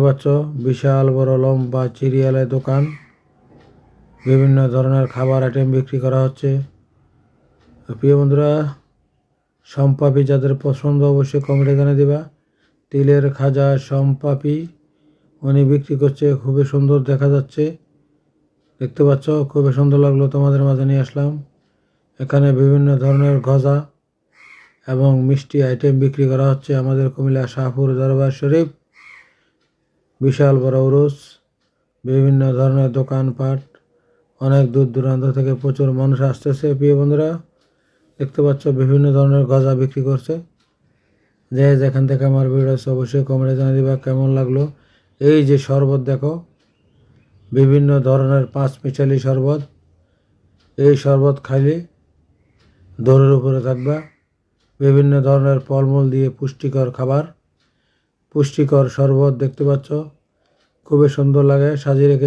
পাচ্ছ? বিশাল, বড়, লম্বা চিরিয়ালের দোকান। বিভিন্ন ধরনের খাবার আইটেম বিক্রি করা হচ্ছে। প্রিয় বন্ধুরা সম্পাপি যাদের পছন্দ, অবশ্যই কমেন্টে জানিয়ে দিবা। তিলের খাজা সম্পাপি উনি বিক্রি করছে, খুবই সুন্দর দেখা যাচ্ছে। দেখতে পাচ্ছ? খুবই সুন্দর লাগল, তোমাদের মাঝে নিয়ে আসলাম। এখানে বিভিন্ন ধরনের গজা এবং মিষ্টি আইটেম বিক্রি করা হচ্ছে আমাদের কুমিল্লা শাহপুর দরবার শরীফ। বিশাল বড় উরুস বিভিন্ন ধরনের দোকানপাট, অনেক দূর দূরান্ত থেকে প্রচুর মানুষ আসতেছে। প্রিয় বন্ধুরা, দেখতে পাচ্ছ বিভিন্ন ধরনের গজা বিক্রি করছে। যে যেখান থেকে আমার ভিডিও আছে অবশ্যই কমেন্টে জানিয়ে দিবা কেমন লাগল। এই যে শরবত দেখো, বিভিন্ন ধরনের পাঁচ মিশালি শরবত, এই শরবত খাইলে দৌড়ের উপরে থাকবা। বিভিন্ন ধরনের ফলমূল দিয়ে পুষ্টিকর খাবার, পুষ্টিকর শরবত দেখতে পাচ্ছ। খুবই সুন্দর লাগে সাজিয়ে রেখেছে।